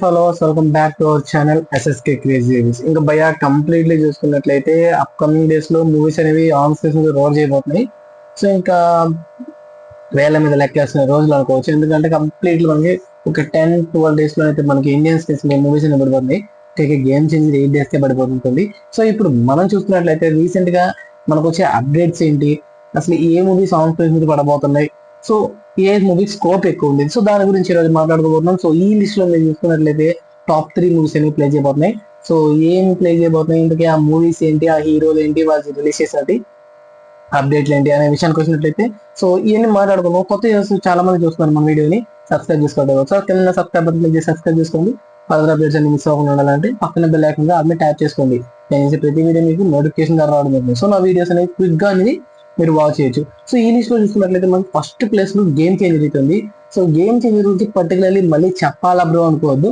Followers welcome back to our channel SSK crazy movies ఇంకా భయ completely చూసుకున్నట్లయితే upcoming డేస్లో మూవీస్ అనేవి ఆన్ స్క్రీన్ మీద రోల్ చేయబోతున్నాయి. సో ఇంకా వేల మీద లెక్కేస్తున్న రోజులు అనుకోవచ్చు. ఎందుకంటే కంప్లీట్లీ మనకి ఒక టెన్ ట్వెల్వ్ డేస్లో అయితే మనకి ఇండియన్ స్టేట్స్ మూవీస్ అనేవి పడిపోతున్నాయి. ఇక గేమ్ చేంజ్ ఎయిట్ డేస్ కే పడిపోతుంది సో ఇప్పుడు మనం చూసుకున్నట్లయితే రీసెంట్గా మనకు వచ్చే అప్డేట్స్ ఏంటి? అసలు ఏ మూవీస్ ఆన్ స్క్రీన్ మీద పడబోతున్నాయి? సో ఏ మూవీ స్కోప్ ఎక్కువ ఉంది సో దాని గురించి ఈరోజు మాట్లాడుకోబోతున్నాం. సో ఈ లిస్ట్లో మీరు చూసుకున్నట్లయితే టాప్ త్రీ మూవీస్ అనేవి ప్లే చేయబోతున్నాయి. సో ఏం ప్లే చేయబోతున్నాయి? ఇంతకీ ఆ మూవీస్ ఏంటి? ఆ హీరోలు ఏంటి? వాళ్ళు రిలీజ్ చేసేది అప్డేట్లు ఏంటి? అనే విషయానికి వచ్చినట్లయితే సో ఇవన్నీ మాట్లాడుకున్నాం కొత్త చాలా మంది చూస్తున్నారు మన వీడియోని. సబ్స్క్రైబ్ చేసుకోవడం సో కింద సబ్స్క్రైబ్ బటన్ క్లిక్ చేసి సబ్స్క్రైబ్ చేసుకోండి. ఫర్దర్ అప్డేట్స్ అన్ని మిస్ అవ్వకుండా ఉండాలంటే పక్కన బెల్ లేకుండా అన్ని ట్యాప్ చేసుకోండి. నేను చేసే ప్రతి వీడియో మీకు నోటిఫికేషన్ ద్వారా రావడం సో నా వీడియోస్ అనేవి క్విక్గా అనేది మీరు వాచ్ చేయొచ్చు. సో ఈ లిస్ట్లో చూసుకున్నట్లయితే మనకి ఫస్ట్ ప్లేస్లో గేమ్ చేంజర్ అవుతుంది సో గేమ్ చేంజర్ గురించి పర్టికులర్లీ మళ్ళీ చెప్పాలా బ్రో అనుకోవద్దు.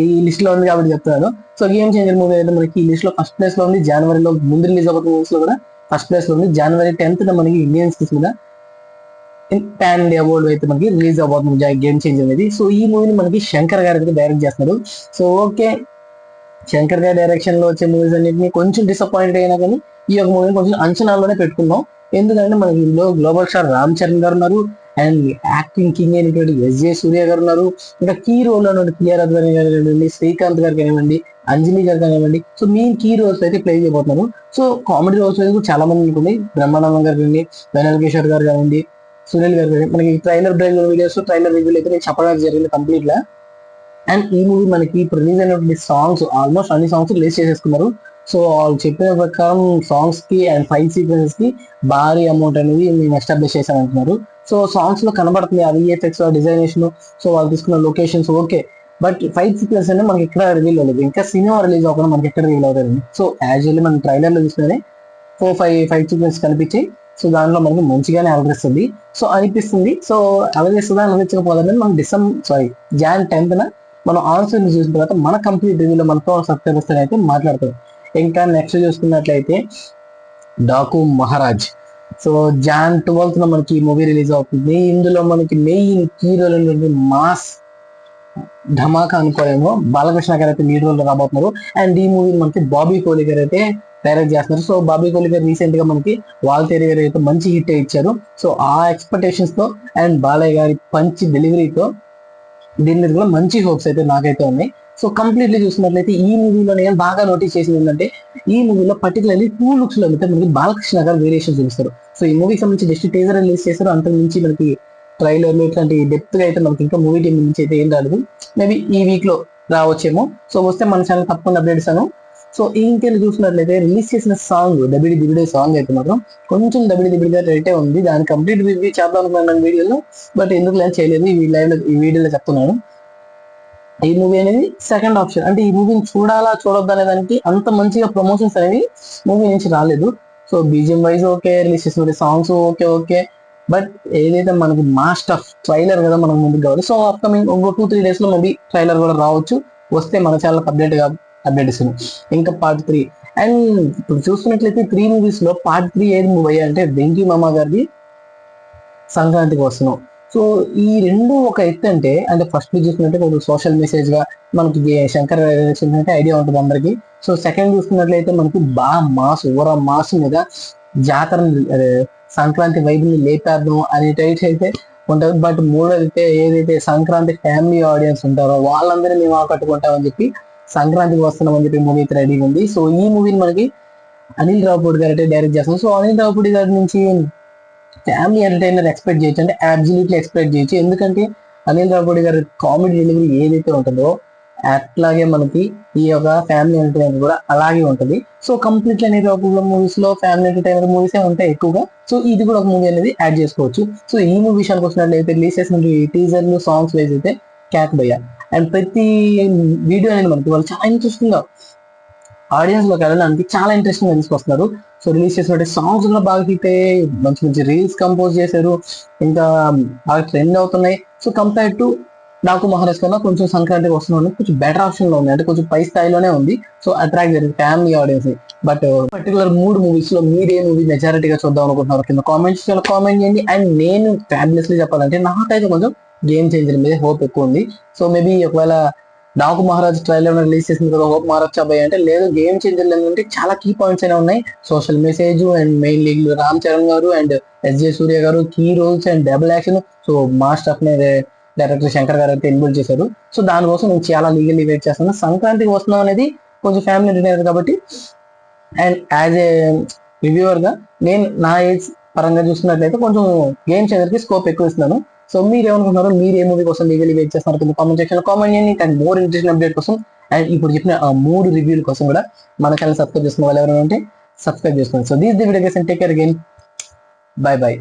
ఈ లిస్ట్లో ఉంది కాబట్టి చెప్తున్నాను. సో గేమ్ చేంజర్ మూవీ అయితే మనకి ఈ లిస్ట్లో ఫస్ట్ ప్లేస్లో ఉంది. జనవరిలో ముందు రిలీజ్ అవుతున్న మూవీస్లో కూడా ఫస్ట్ ప్లేస్లో ఉంది. జనవరి టెన్త్ మనకి ఇండియన్ స్కిస్ మీద పాన్ ఇండియా వరల్డ్ అయితే మనకి రిలీజ్ అవబోతుంది గేమ్ చేంజ్ అనేది. సో ఈ మూవీని మనకి శంకర్ గారు అయితే డైరెక్ట్ చేస్తున్నారు. సో ఓకే శంకర్ గారి డైరెక్షన్లో వచ్చే మూవీస్ అన్నింటినీ కొంచెం డిసప్పాయింట్ అయినా కానీ ఈ యొక్క మూవీని కొంచెం అంచనాల్లోనే పెట్టుకున్నాం ఎందుకంటే మనకి ఇందులో గ్లోబల్ స్టార్ రామ్ చరణ్ గారు ఉన్నారు. అండ్ యాక్టింగ్ కింగ్ అయినటువంటి ఎస్జే సూర్య గారు ఉన్నారు. ఇంకా కీ రోల్ ఉన్నటువంటి పిఆర్ అద్వాని గారు కానివ్వండి శ్రీకాంత్ గారు కానివ్వండి అంజలి గారు కానివ్వండి. సో మెయిన్ కీ రోల్స్ అయితే ప్లే చేయబోతున్నారు సో కామెడీ రోల్స్ అయితే చాలా మంది ఉంటుంది బ్రహ్మానందం గారు కానివ్వండి వెనల్ కిషోర్ గారు కానివ్వండి సునీల్ గారు కానివ్వండి. మనకి ట్రైలర్ బ్రైల్ వీడియోస్ ట్రైలర్ రివ్యూలు అయితే నేను చెప్పడానికి జరిగింది కంప్లీట్గా అండ్ ఈ మూవీ మనకి ఇప్పుడు రిలీజ్ అయినటువంటి సాంగ్స్ ఆల్మోస్ట్ అన్ని సాంగ్స్ రిలీజ్ చేసేసుకున్నారు. సో వాళ్ళు చెప్పిన ప్రకారం సాంగ్స్కి అండ్ ఫైవ్ సీక్వెన్సెస్కి భారీ అమౌంట్ అనేది మేము ఎస్టాబ్లిష్ చేశామంటున్నారు సో సాంగ్స్లో కనబడుతుంది ఆ విఎఫ్ఎక్స్ డిజైనేషన్ సో వాళ్ళు తీసుకున్న locations okay but five sequence అనేది మనకి ఎక్కడ రివీల్ అవ్వలేదు. ఇంకా సినిమా రిలీజ్ అవ్వకుండా మనకి ఎక్కడ రివీల్ అవుతుంది సో యాజువల్లీ మనం ట్రైలర్లో చూసుకునే ఫోర్ ఫైవ్ ఫైవ్ సీక్వెన్స్ కనిపించాయి. సో దాంట్లో మనకి మంచిగానే అలరిస్తుంది సో అనిపిస్తుంది. సో అలరిస్తుందా అలరించకపోదని మనం డిసెంబర్ సారీ జాన్ టెన్త్ మనం ఆన్సర్ చూసిన తర్వాత మన కంప్లీట్ రివ్యూలో మనతో సబ్స్క్రైబర్స్ అయితే మాట్లాడతాం ఇంకా నెక్స్ట్ చూసుకున్నట్లయితే Daaku Maharaj. So Jan twelfth మనకి ఈ మూవీ రిలీజ్ అవుతుంది. ఇందులో మనకి మెయిన్ హీరోలు మాస్ ధమాకా అనుకోలేము. బాలకృష్ణ గారు అయితే లీడ్ రోల్ రాబోతున్నారు. అండ్ ఈ మూవీ మనకి బాబీ కోహ్లీ గారు అయితే డైరెక్ట్ చేస్తున్నారు. సో బాబీ కోహ్లీ గారు రీసెంట్గా మనకి వాల్తేరి గారు అయితే మంచి హిట్ ఇచ్చారు. సో ఆ ఎక్స్పెక్టేషన్స్తో అండ్ బాలయ్య గారి పంచి డెలివరీతో దీని మీద కూడా మంచి హోప్స్ అయితే నాకైతే ఉన్నాయి. సో కంప్లీట్లీ చూసినట్లయితే ఈ మూవీలో నేను బాగా నోటీస్ చేసింది ఏంటంటే ఈ మూవీలో పర్టికులర్లీ టూ లుక్స్లో అయితే మనకి బాలకృష్ణ గారు వేరియేషన్ చూపిస్తారు. సో ఈ మూవీకి సంబంధించి జస్ట్ టీజర్ రిలీజ్ చేస్తారు అంతకు మించి మనకి ట్రైలర్లు ఇట్లాంటి డెప్త్గా అయితే మనకి ఇంకా మూవీ టీం నుంచి అయితే ఏం రాలేదు. మేబీ ఈ వీక్లో రావచ్చేమో. సో వస్తే మన ఛానల్ తప్పకుండా అప్డేట్స్ అను సో ఇంకెళ్ళి చూసినట్లయితే రిలీజ్ చేసిన సాంగ్ దబిడి దిబిడే సాంగ్ అయితే మాత్రం కొంచెం దబిడి దిబిడిగా రేటే ఉంది. దాని కంప్లీట్ రివ్యూ చేద్దాం అనుకున్నాను వీడియోలో. బట్ ఎందుకు నేను చేయలేదు. ఈ లైవ్లో ఈ వీడియోలో చెప్తున్నాను. ఈ మూవీ అనేది సెకండ్ ఆప్షన్ అంటే ఈ మూవీని చూడాలా చూడొద్దు అనే దానికి అంత మంచిగా ప్రమోషన్స్ అనేవి మూవీ నుంచి రాలేదు. So BGM wise okay release చేసిన సాంగ్స్ ఓకే ఓకే బట్ ఏదైతే మనకి మాస్ట్ ఆఫ్ ట్రైలర్ కదా మనకు ముందుకు కావాలి. సో అప్కమింగ్ ఇంకో టూ త్రీ డేస్లో మేబీ ట్రైలర్ కూడా రావచ్చు. వస్తే మన ఛానల్ అప్డేట్ మెడిసిన్ ఇంకా పార్ట్ త్రీ అండ్ ఇప్పుడు చూసుకున్నట్లయితే త్రీ మూవీస్లో పార్ట్ త్రీ ఏది మూవీ అంటే వెంకీ మామ గారిది సంక్రాంతికి వస్తున్నాం. సో ఈ రెండు ఒక ఎత్తు అంటే అంటే ఫస్ట్ చూసుకున్నట్టే కొంచెం సోషల్ మెసేజ్గా మనకి శంకర్ అంటే ఐడియా ఉంటుంది అందరికి. సో సెకండ్ చూసుకున్నట్లయితే మనకి బాగా మాస్ ఓవర్ మాస్ మీద జాతర సంక్రాంతి వైబ్ లేపేద్దాం అనే టైప్స్ అయితే ఉంటుంది. బట్ మూడోది అయితే ఏదైతే సంక్రాంతి ఫ్యామిలీ ఆడియన్స్ ఉంటారో వాళ్ళందరినీ మేము ఆకట్టుకుంటామని చెప్పి సంక్రాంతికి వస్తున్నామని చెప్పి మూవీ అయితే రెడీగా ఉంది. సో ఈ మూవీని మనకి అనిల్ రావుపూడి గారు అయితే డైరెక్ట్ చేస్తాం సో అనిల్ రావుపూడి గారి నుంచి ఫ్యామిలీ ఎంటర్టైనర్ ఎక్స్పెక్ట్ చేయొచ్చు. అంటే అబ్జల్యూట్లీ ఎక్స్పెక్ట్ చేయొచ్చు. ఎందుకంటే అనిల్ రావుపూడి గారి కామెడీ డెలివరీ ఏదైతే ఉంటుందో అట్లాగే మనకి ఈ యొక్క ఫ్యామిలీ ఎంటర్టైనర్ కూడా అలాగే ఉంటుంది. సో కంప్లీట్లీ అనిల్ రావుపూడి మూవీస్లో ఫ్యామిలీ ఎంటర్టైనర్ మూవీస్ ఉంటాయి ఎక్కువగా. సో ఇది కూడా ఒక మూవీ అనేది యాడ్ చేసుకోవచ్చు. సో ఈ మూవీ విషయానికి వచ్చినట్లయితే రిలీజ్ చేసిన టీజర్లు సాంగ్స్ వైజ్ అయితే క్యాక్ బయ్య. అండ్ ప్రతి వీడియో అనేది మనకి వాళ్ళు చాలా ఇంట్రెస్టింగ్గా ఆడియన్స్లోకి వెళ్ళడానికి చాలా ఇంట్రెస్టింగ్గా తీసుకొస్తున్నారు. సో రిలీజ్ చేసినట్టు సాంగ్స్ కూడా బాగా హిట్ అయ్యాయి. మంచి మంచి రీల్స్ కంపోజ్ చేశారు. ఇంకా బాగా ట్రెండ్ అవుతున్నాయి. సో కంపేర్ టు నాకు మహారాజ్ కన్నా కొంచెం సంక్రాంతికి వస్తున్నాను కొంచెం బెటర్ ఆప్షన్లో ఉంది అంటే కొంచెం పై స్థాయిలోనే ఉంది. సో అట్రాక్ట్ జరిగింది ఫ్యామిలీ ఆడియన్స్ బట్ పర్టికులర్ మూడు మూవీస్లో మీరు ఏ మూవీ మెజారిటీగా చూద్దాం అనుకుంటున్నారు. కింద కామెంట్స్ కామెంట్ చేయండి. అండ్ నేను ఫ్యాబులస్లీ చెప్పాలంటే నాకైతే కొంచెం గేమ్ చేంజర్ మీద హోప్ ఎక్కువ ఉంది. సో మేబీ ఒకవేళ డాకు మహారాజ్ ట్రైలర్ రిలీజ్ చేసిన తర్వాత హోప్ మహారాజ్ అబ్బాయి అంటే లేదు గేమ్ చేంజర్ ఏంటంటే చాలా కీ పాయింట్స్ అయినా ఉన్నాయి. Social message and main lead Ram Charan గారు అండ్ ఎస్జే సూర్య గారు key roles and double action so master of director Shankar గారు అయితే ఇన్వాల్వ్ చేశారు. సో దానికోసం నేను చాలా లీగల్లీ వెయిట్ చేస్తాను సంక్రాంతికి వస్తున్నాం అనేది కొంచెం ఫ్యామిలీ డిన్నర్ కాబట్టి. అండ్ యాజ్ ఏ రివ్యూవర్గా నేను నా ఏజ్ పరంగా చూసినట్లయితే కొంచెం గేమ్ చేంజర్కి స్కోప్ ఎక్కువ ఇస్తున్నాను. సో మీరు ఏమనుకుంటున్నారు మీరు ఏ మూవీ కోసం లీగల్లీ వెయిట్ చేస్తున్నారు కింద కామెంట్ సెక్షన్ కామెంట్ చేయండి. అండ్ మోర్ ఇంట్రెస్టింగ్ అప్డేట్ కోసం అండ్ ఇప్పుడు చెప్పిన ఆ మూడు రివ్యూల కోసం కూడా మన ఛానల్ సబ్స్క్రైబ్ చేసుకున్న వాళ్ళు ఎవరైనా ఉంటే సబ్స్క్రైబ్ చేసుకోండి. So this the video take care again bye bye